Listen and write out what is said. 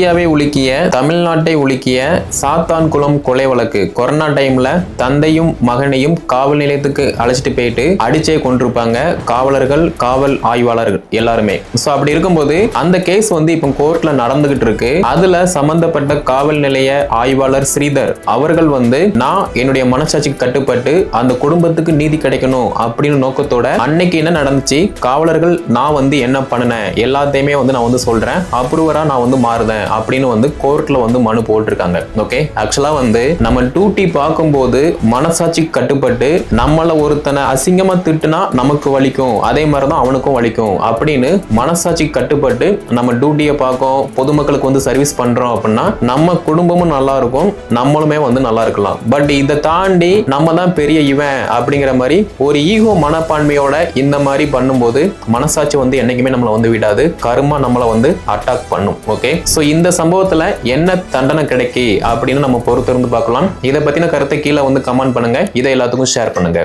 இந்தியாவை உலுக்கிய தமிழ்நாட்டை உலுக்கிய சாத்தான்குளம் கொலை வழக்கு. கொரோனா டைம்ல தந்தையும் மகனையும் காவல் நிலையத்துக்கு அழைச்சிட்டு போயிட்டு அடிச்சே கொண்டிருப்பாங்க காவலர்கள் காவல் ஆய்வாளர்கள் எல்லாருமே. ஸோ அப்படி இருக்கும்போது அந்த கேஸ் வந்து இப்போ கோர்ட்ல நடந்துகிட்டு இருக்கு. அதுல சம்பந்தப்பட்ட காவல் நிலைய ஆய்வாளர் ஸ்ரீதர் அவர்கள் வந்து நான் என்னுடைய மனசாட்சிக்கு கட்டுப்பட்டு அந்த குடும்பத்துக்கு நீதி கிடைக்கணும் அப்படின்னு நோக்கத்தோட அன்னைக்கு என்ன நடந்துச்சு? காவலர்கள் நான் வந்து என்ன பண்ணினேன்? எல்லாத்தையுமே வந்து நான் வந்து சொல்றேன். அப்ரூவரா நான் வந்து மாறுதேன். அப்படின்னு வந்து கோர்ட்ல வந்து மனு போட்டிருக்காங்க. ஓகே ஆக்சுவலா வந்து நம்ம டூட்டி பார்க்கும்போது மனசாட்சி கட்டுப்பட்டு நம்மள ஒருத்தனை அசிங்கமா திட்டுனா நமக்கு வலிக்கும். அதே மாதிரி தான் அவனுக்கும் வலிக்கும். அப்படின்னு மனசாட்சி கட்டுப்பட்டு நம்ம டியூட்டியை பார்க்கோம். பொதுமக்களுக்கு வந்து சர்வீஸ் பண்றோம் அப்படின்னா நம்ம குடும்பமும் நல்லா இருக்கும். நம்மளுமே வந்து நல்லா இருக்கலாம். பட் இதை தாண்டி நம்ம தான் பெரிய இவன் அப்படிங்கிற மாதிரி ஒரு ஈகோ மனப்பான்மையோட இந்த மாதிரி பண்ணும்போது மனசாட்சி வந்து என்னைக்குமே நம்மளை வந்து விடாது. கருமா நம்மளை வந்து அட்டாக் பண்ணும். ஓகே ஸோ இந்த இந்த சம்பவத்துல என்ன தண்டனை கிடைக்கி அப்படின்னு நம்ம பொறுத்திருந்து பார்க்கலாம். இதை பத்தின கருத்தை கீழே வந்து கமெண்ட் பண்ணுங்க. இதை எல்லாத்துக்கும் ஷேர் பண்ணுங்க.